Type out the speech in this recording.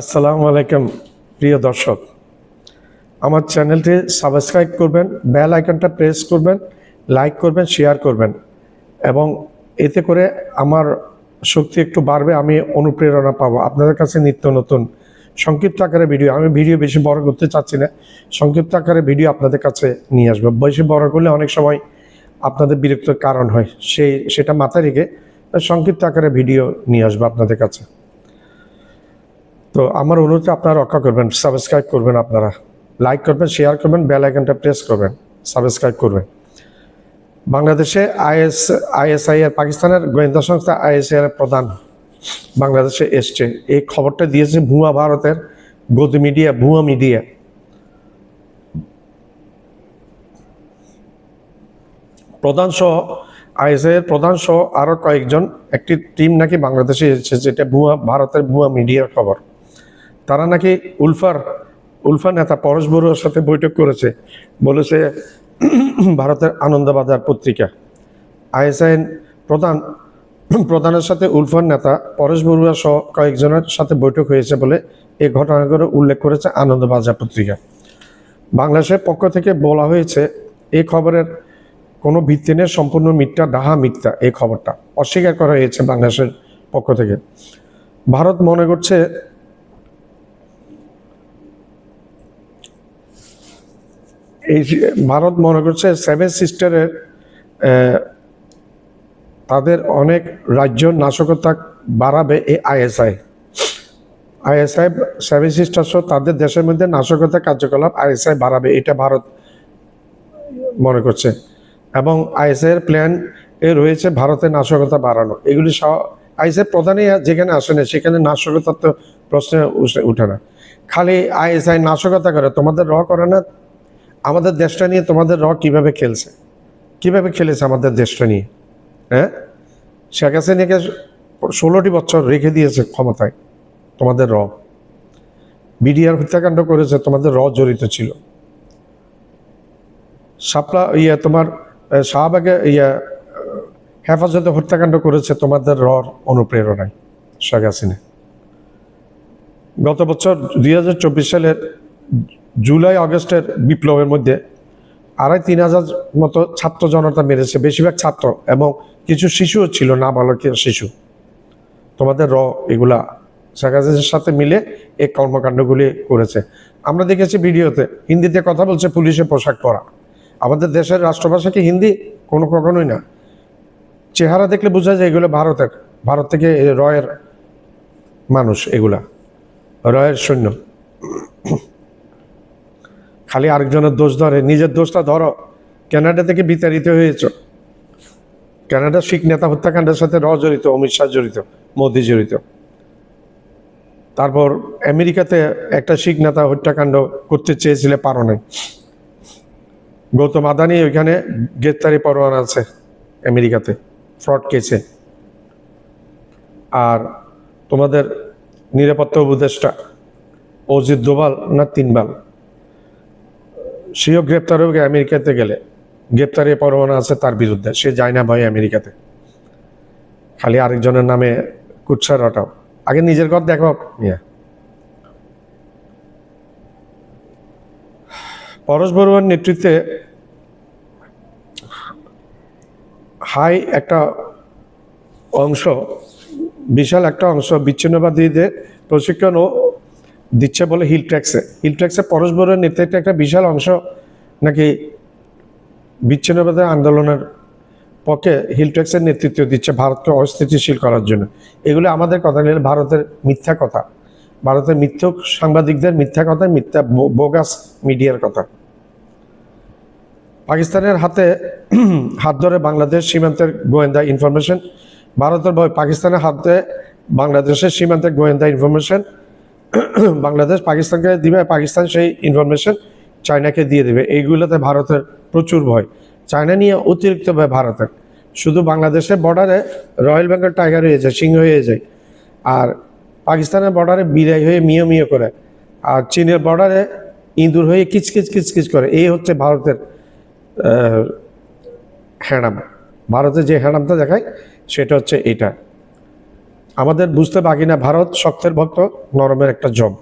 আসসালামু আলাইকুম, প্রিয় দর্শক। আমার চ্যানেলটি সাবস্ক্রাইব করবেন, বেল আইকনটা প্রেস করবেন, লাইক করবেন, শেয়ার করবেন এবং এতে করে আমার শক্তি একটু বাড়বে, আমি অনুপ্রেরণা পাবো। আপনাদের কাছে নিত্য নতুন সংক্ষিপ্ত আকারে ভিডিও, আমি ভিডিও বেশি বড় করতে চাচ্ছি না, সংক্ষিপ্ত আকারে ভিডিও আপনাদের কাছে নিয়ে আসব। বেশি বড় করলে অনেক সময় আপনাদের বিরক্ত কারণ হয়, সেই, সেটা মাথায় রেখে সংক্ষিপ্ত আকারে ভিডিও নিয়ে আসব আপনাদের কাছে। তো আমার অনুরোধ আপনারা রক্ষা করবেন সাবস্ক্রাইব করবেন আপনারা। লাইক করবেন শেয়ার করবেন বেল আইকনটা প্রেস করবেন সাবস্ক্রাইব করবেন। বাংলাদেশে আইএস, আইএসআই এর, পাকিস্তানের গোয়েন্দা সংস্থা আইএসআই এর প্রধান বাংলাদেশে এসছে। এই খবরটা দিয়েছে ভুয়া ভারতের গদি মিডিয়া ভুয়া মিডিয়া প্রধান সহ, আইএসআই এর প্রধান সহ আরও কয়েকজন, একটি টিম নাকি বাংলাদেশে এসেছে, যেটা ভুয়া, ভারতের ভুয়া মিডিয়ার খবর। তারা নাকি উলফার, উলফা নেতা পরশ বড়ুয়ার সাথে বৈঠক করেছে। বলেছে, ভারতের আনন্দবাজার পত্রিকা। আইএসআইএন প্রধান, প্রধানের সাথে উলফার নেতা পরেশ বড়ুয়া সহ কয়েকজনের সাথে বৈঠক হয়েছে বলে এই ঘটনাগুলো উল্লেখ করেছে আনন্দবাজার পত্রিকা। বাংলাদেশের পক্ষ থেকে বলা হয়েছে এই খবরের কোনো ভিত্তি নেই, সম্পূর্ণ মিথ্যা, ডাহা মিথ্যা এই খবরটা অস্বীকার করা হয়েছে বাংলাদেশের পক্ষ থেকে। ভারত মনে করছে এই ভারত মনে করছে সেভেন সিস্টারের তাদের অনেক রাজ্য নাশকতা বাড়াবে এই আইএসআই আইএসআই সেভেন সিস্টার্স তাদের দেশের মধ্যে নাশকতা কার্যকলাপ আইএসআই বাড়াবে, এটা ভারত মনে করছে। এবং আইএসআই এর প্ল্যান এ রয়েছে ভারতের নাশকতা বাড়ানো। এগুলি আইএসআই প্রধানই যেখানে আসে না, সেখানে নাশকতার তো প্রশ্ন উঠে না। খালি আইএসআই নাশকতা করে, তোমাদের র করে না? আমাদের দেশটা নিয়ে তোমাদের র কীভাবে খেলছে? কীভাবে খেলেছে আমাদের দেশটা নিয়ে? হ্যাঁ? শেখ হাসিনাকে ষোলোটি বছর রেখে দিয়েছে ক্ষমতায় তোমাদের র বিডিআর হত্যাকাণ্ড করেছে, তোমাদের র জড়িত ছিল। শাপলা ইয়ে তোমার শাহবাগে ইয়ে হেফাজতে হত্যাকাণ্ড করেছে তোমাদের রর অনুপ্রেরণায় শেখ হাসিনা। গত বছর দুই হাজার চব্বিশ সালের জুলাই, আগস্টের বিপ্লবের মধ্যে আড়াই, তিন হাজার মতো ছাত্র জনতা মেরেছে, বেশিরভাগ ছাত্র এবং কিছু শিশুও ছিল না বালকের শিশু। তোমাদের র এগুলা শেখ সাথে মিলে এই কর্মকাণ্ডগুলি করেছে। আমরা দেখেছি ভিডিওতে, হিন্দিতে কথা বলছে পুলিশের পোশাক পরা। আমাদের দেশের রাষ্ট্রভাষা কি হিন্দি কোনো কখনোই না। চেহারা দেখলে বোঝা যায় এগুলো ভারতের, ভারত থেকে রয়ের মানুষ এগুলা, রয়ের সৈন্য। খালি আরেকজনের দোষ ধরে, নিজের দোষটা ধরো। কানাডা থেকে বিতাড়িত হয়েছ। কানাডার শিখ নেতা হত্যাকাণ্ডের সাথে র জড়িত, অমিত শাহ জড়িত, মোদি জড়িত। তারপর আমেরিকাতে একটা শিখ নেতা হত্যাকাণ্ড করতে চেয়েছিলে পারো নাই গৌতম আদানি ওইখানে গ্রেপ্তারি পরোয়ানা আছে আমেরিকাতে, ফ্রড কেসে। আর তোমাদের নিরাপত্তা উপদেষ্টা অজিত দোভাল না তিনবাল? সেও গ্রেপ্তার হবে আমেরিকাতে গেলে। গ্রেপ্তারি পরোয়ানা আছে তার বিরুদ্ধে। সে যায় না ভাই আমেরিকাতে। খালি আরেকজনের নামে কুৎসা রটাও। আগে নিজের ঘর দেখো, মিয়া। পরশ বড়ুয়ার নেতৃত্বে হাই একটা অংশ, বিশাল একটা অংশ বিচ্ছিন্নবাদীদের প্রশিক্ষণ ও দিচ্ছে বলে হিল ট্যাক্সে হিল ট্যাক্সে বড়ুয়ার নেতৃত্বে একটা বিশাল অংশ নাকি বিচ্ছিন্নবাদী আন্দোলনের পক্ষে হিল ট্যাক্সের নেতৃত্ব দিচ্ছে ভারতকে অস্থিতিশীল করার জন্য। এগুলো আমাদের কথা নিলে ভারতের মিথ্যা কথা। ভারতের মিথ্যক সাংবাদিকদের মিথ্যা কথা, মিথ্যা বোগাস মিডিয়ার কথা। পাকিস্তানের হাতে হাত ধরে বাংলাদেশ সীমান্তের গোয়েন্দা ইনফরমেশন। ভারতের ভয় পাকিস্তানের হাতে বাংলাদেশের সীমান্তের গোয়েন্দা ইনফরমেশন। বাংলাদেশ, পাকিস্তানকে দিবে, পাকিস্তান সেই ইনফরমেশন চায়নাকে দিয়ে দেবে। এইগুলোতে ভারতের প্রচুর ভয়। চায়না নিয়ে অতিরিক্ত ভয় ভারতের। শুধু বাংলাদেশের বর্ডারে রয়্যাল বেঙ্গল টাইগার হয়ে যায়, সিংহ হয়ে যায়। আর পাকিস্তানের বর্ডারে বিদায় হয়ে মিও মিও করে। আর চীনের বর্ডারে ইঁদুর হয়ে কিচকিচ কিচকিচ করে। এই হচ্ছে ভারতের হ্যাঁড়াম ভারতে যে হ্যাঁড়ামটা দেখায়, সেটা হচ্ছে এটা। আমাদের বুঝতে বাকি না ভারত শক্তের ভক্ত নরমের একটা জব